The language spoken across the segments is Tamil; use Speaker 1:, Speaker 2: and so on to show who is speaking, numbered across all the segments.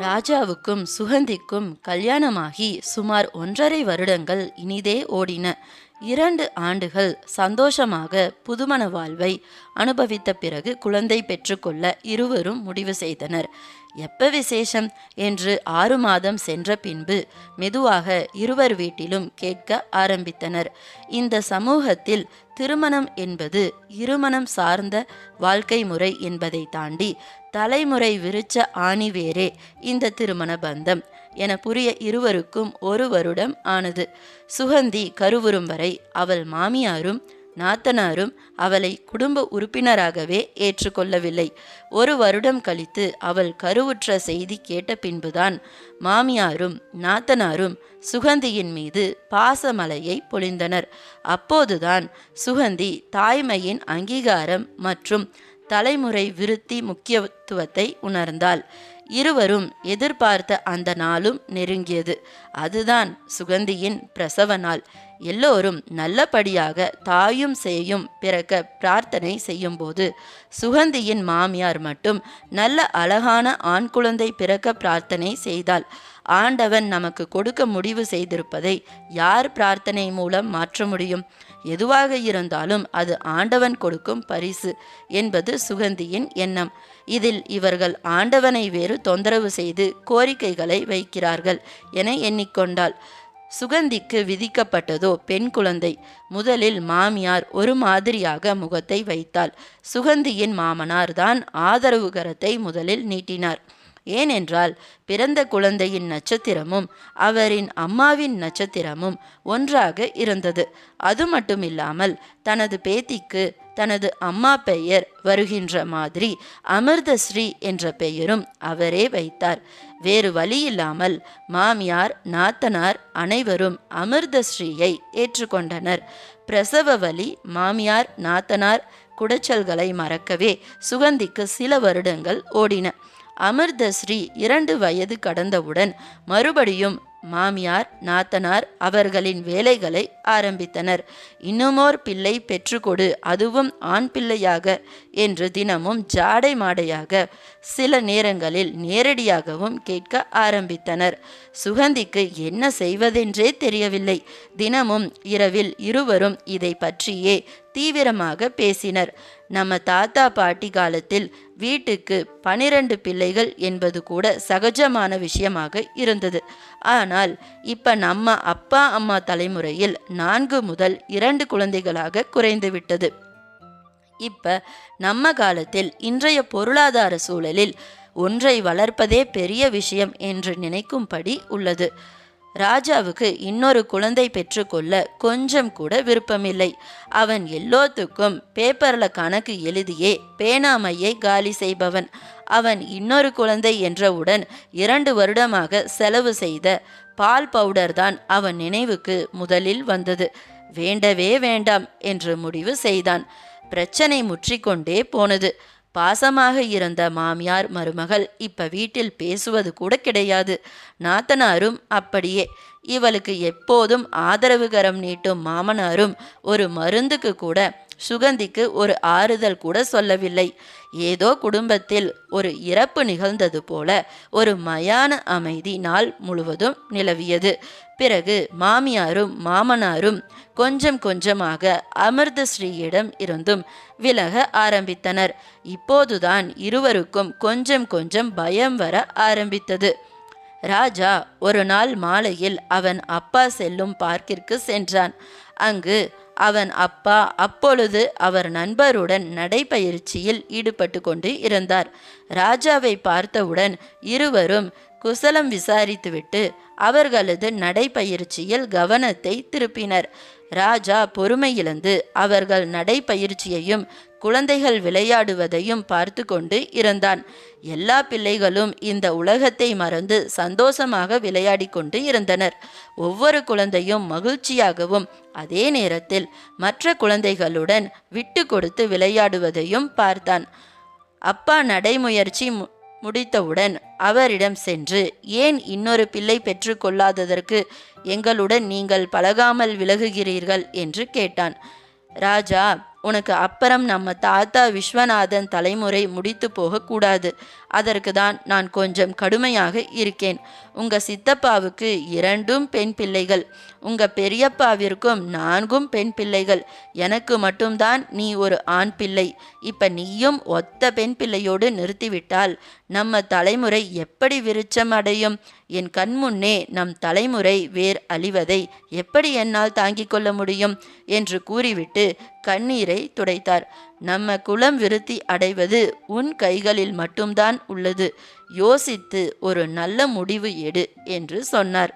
Speaker 1: ராஜாவுக்கும் சுகந்திக்கும் கல்யாணமாகி சுமார் ஒன்றரை வருடங்கள் இனிதே ஓடின. இரண்டு ஆண்டுகள் சந்தோஷமாக புதுமண வாழ்வை அனுபவித்த பிறகு குழந்தை பெற்றுக்கொள்ள இருவரும் முடிவு செய்தனர். எப்ப விசேஷம்? என்று ஆறு மாதம் சென்ற பின்பு மெதுவாக இருவர் வீட்டிலும் கேட்க ஆரம்பித்தனர். இந்த சமூகத்தில் திருமணம் என்பது இருமணம் சார்ந்த வாழ்க்கை முறை என்பதை தாண்டி தலைமுறை விரிச்ச ஆணிவேரே இந்த திருமண பந்தம். என புரிய இருவருக்கும் ஒரு வருடம் ஆனது. சுகந்தி கருவுறும் வரை அவள் மாமியாரும் நாத்தனாரும் அவளை குடும்ப உறுப்பினராகவே ஏற்றுக்கொள்ளவில்லை ஒரு வருடம் கழித்து அவள் கருவுற்ற செய்தி கேட்ட பின்புதான் மாமியாரும் நாத்தனாரும் சுகந்தியின் மீது பாசமலையை பொழிந்தனர். அப்போதுதான் சுகந்தி தாய்மையின் அங்கீகாரம் மற்றும் தலைமுறை விருத்தி முக்கியத்துவத்தை உணர்ந்தாள். இருவரும் எதிர்பார்த்த அந்த நாளும் நெருங்கியது. அதுதான் சுகந்தியின் பிரசவ நாள். எல்லோரும் நல்லபடியாக தாயும் சேயும் பிறக்க பிரார்த்தனை செய்யும்போது சுகந்தியின் மாமியார் மட்டும் நல்ல அழகான ஆண் குழந்தை பிறக்க பிரார்த்தனை செய்தாள். ஆண்டவன் நமக்கு கொடுக்க முடிவு செய்திருப்பதை யார் பிரார்த்தனை மூலம் மாற்ற முடியும்? எதுவாக இருந்தாலும் அது ஆண்டவன் கொடுக்கும் பரிசு என்பது சுகந்தியின் எண்ணம். இதில் இவர்கள் ஆண்டவனை வேறு தொந்தரவு செய்து கோரிக்கைகளை வைக்கிறார்கள் என எண்ணிக்கொண்டாள். சுகந்திக்கு விதிக்கப்பட்டதோ பெண் குழந்தை? முதலில் மாமியார் ஒரு மாதிரியாக முகத்தை வைத்தாள். சுகந்தியின் மாமனார் தான் ஆதரவு கரத்தை முதலில் நீட்டினார். ஏனென்றால் பிறந்த குழந்தையின் நட்சத்திரமும் அவரின் அம்மாவின் நட்சத்திரமும் ஒன்றாக இருந்தது. அது மட்டுமில்லாமல் தனது பேத்திக்கு தனது அம்மா பெயர் வருகின்ற மாதிரி அமிர்தஸ்ரீ என்ற பெயரும் அவரே வைத்தார். வேறு வழியில்லாமல் மாமியார் நாத்தனார் அனைவரும் அமிர்தஸ்ரீயை ஏற்றுக்கொண்டனர். பிரசவ வலி மாமியார் நாத்தனார் குடைச்சல்களை மறக்கவே சுகந்திக்கு சில வருடங்கள் ஓடின. அமிர்தஸ்ரீ இரண்டு வயது கடந்தவுடன் மறுபடியும் மாமியார் நாத்தனார் அவர்களின் வேலைகளை ஆரம்பித்தனர். இன்னுமோர் பிள்ளை பெற்றுக்கொடு அதுவும் ஆண் பிள்ளையாக என்று தினமும் ஜாடை மாடையாக சில நேரங்களில் நேரடியாகவும் கேட்க ஆரம்பித்தனர். சுகந்திக்கு என்ன செய்வதென்றே தெரியவில்லை. தினமும் இரவில் இருவரும் இதை பற்றியே தீவிரமாக பேசினர். நம்ம தாத்தா பாட்டி காலத்தில் வீட்டுக்கு பனிரெண்டு பிள்ளைகள் என்பது கூட சகஜமான விஷயமாக இருந்தது. ஆனால் இப்ப நம்ம அப்பா அம்மா தலைமுறையில் நான்கு முதல் இரண்டு குழந்தைகளாக குறைந்துவிட்டது இப்ப நம்ம காலத்தில் இன்றைய பொருளாதார சூழலில் ஒன்றை வளர்ப்பதே பெரிய விஷயம் என்று நினைக்கும்படி உள்ளது. ராஜாவுக்கு இன்னொரு குழந்தை பெற்றுக்கொள்ள கொஞ்சம் கூட விருப்பமில்லை. அவன் எல்லோத்துக்கும் பேப்பரில் கணக்கு எழுதியே பேனாமையை காலி செய்பவன். அவன் இன்னொரு குழந்தை என்றவுடன் இரண்டு வருடமாக செலவு செய்த பால் பவுடர் தான் அவன் நினைவுக்கு முதலில் வந்தது. வேண்டவே வேண்டாம் என்று முடிவு செய்தான். பிரச்சனை முற்றிக்கொண்டே போனது. பாசமாக இருந்த மாமியார் மருமகள் இப்ப வீட்டில் பேசுவது கூட கிடையாது. நாத்தனாரும் அப்படியே. இவளுக்கு எப்போதும் ஆதரவு கரம் நீட்டும் மாமனாரும் ஒரு மருந்துக்கு கூட சுகந்திக்கு ஒரு ஆறுதல் கூட சொல்லவில்லை. ஏதோ குடும்பத்தில் ஒரு இறப்பு நிகழ்ந்தது போல ஒரு மயான அமைதி நாள் முழுவதும் நிலவியது. பிறகு மாமியாரும் மாமனாரும் கொஞ்சம் கொஞ்சமாக அமிர்தஸ்ரீயிடம் இருந்தும் விலக ஆரம்பித்தனர். இப்போதுதான் இருவருக்கும் கொஞ்சம் கொஞ்சம் பயம் வர ஆரம்பித்தது. ராஜா ஒரு நாள் மாலையில் அவன் அப்பா செல்லும் பார்க்கிற்கு சென்றான். அங்கு அவன் அப்பா அப்பொழுது அவர் நண்பருடன் நடைபயிற்சியில் ஈடுபட்டு கொண்டு இருந்தார். ராஜாவை பார்த்தவுடன் இருவரும் குசலம் விசாரித்துவிட்டு அவர்களது நடைபயிற்சியில் கவனத்தை திருப்பினர். ராஜா பொறுமையிழந்து அவர்கள் நடைப்பயிற்சியையும் குழந்தைகள் விளையாடுவதையும் பார்த்து கொண்டு இருந்தான் எல்லா பிள்ளைகளும் இந்த உலகத்தை மறந்து சந்தோஷமாக விளையாடி கொண்டு இருந்தனர் ஒவ்வொரு குழந்தையும் மகிழ்ச்சியாகவும் அதே நேரத்தில் மற்ற குழந்தைகளுடன் விட்டு கொடுத்து விளையாடுவதையும் பார்த்தான். அப்பா நடைமுயற்சி முடித்தவுடன் அவரிடம் சென்று ஏன் இன்னொரு பிள்ளை பெற்றுக்கொள்ளாததற்கு எங்களுடன் நீங்கள் பழகாமல் விலகுகிறீர்கள்? என்று கேட்டான். ராஜா உனக்கு அப்புறம் நம்ம தாத்தா விஸ்வநாதன் தலைமுறை முடித்து போகக்கூடாது. அதற்கு தான் நான் கொஞ்சம் கடுமையாக இருக்கேன். உங்க சித்தப்பாவுக்கு இரண்டும் பெண் பிள்ளைகள். உங்க பெரியப்பாவிற்கும் நான்கும் பெண் பிள்ளைகள். எனக்கு மட்டும்தான் நீ ஒரு ஆண் பிள்ளை. இப்ப நீயும் ஒத்த பெண் பிள்ளையோடு நிறுத்திவிட்டால் நம்ம தலைமுறை எப்படி விருட்சம் அடையும்? என் கண்முன்னே நம் தலைமுறை வேர் அழிவதை எப்படி என்னால் தாங்கிக் கொள்ள முடியும்? என்று கூறிவிட்டு கண்ணீரை துடைத்தார். நம்ம குலம் விருத்தி அடைவது உன் கைகளில் மட்டும்தான் உள்ளது. யோசித்து ஒரு நல்ல முடிவு எடு என்று சொன்னார்.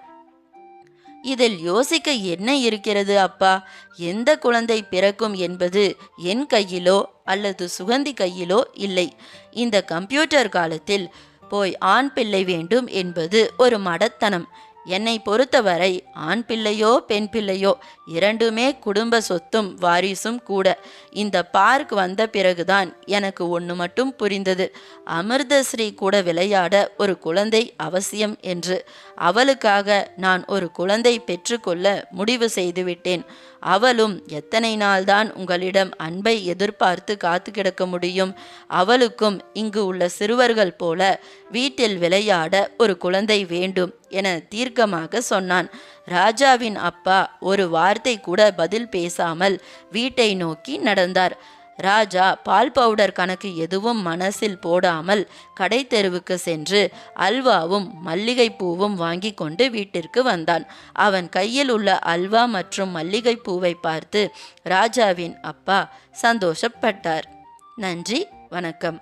Speaker 1: இதில் யோசிக்க என்ன இருக்கிறது அப்பா? எந்த குழந்தை பிறக்கும் என்பது என் கையிலோ அல்லது சுகந்தி கையிலோ இல்லை. இந்த கம்ப்யூட்டர் காலத்தில் போய் ஆண் பிள்ளை வேண்டும் என்பது ஒரு மடத்தனம். என்னை பொறுத்தவரை ஆண் பிள்ளையோ பெண் பிள்ளையோ இரண்டுமே குடும்ப சொத்தும் வாரிசும் கூட. இந்த பார்க் வந்த பிறகுதான் எனக்கு ஒன்று மட்டும் புரிந்தது. அமிர்தஸ்ரீ கூட விளையாட ஒரு குழந்தை அவசியம் என்று. அவளுக்காக நான் ஒரு குழந்தை பெற்றுக்கொள்ள முடிவு செய்துவிட்டேன். அவளும் எத்தனை நாள்தான் உங்களிடம் அன்பை எதிர்பார்த்து காத்து கிடக்க முடியும்? அவளுக்கும் இங்கு உள்ள சிறுவர்கள் போல வீட்டில் விளையாட ஒரு குழந்தை வேண்டும் என தீர்க்கமாக சொன்னான். ராஜாவின் அப்பா ஒரு வார்த்தை கூட பதில் பேசாமல் வீட்டை நோக்கி நடந்தார். ராஜா பால் பவுடர் கணக்கு எதுவும் மனசில் போடாமல் கடை தெருவுக்கு சென்று அல்வாவும் மல்லிகைப்பூவும் வாங்கி கொண்டு வீட்டிற்கு வந்தான். அவன் கையில் உள்ள அல்வா மற்றும் மல்லிகைப்பூவை பார்த்து ராஜாவின் அப்பா சந்தோஷப்பட்டார். நன்றி வணக்கம்.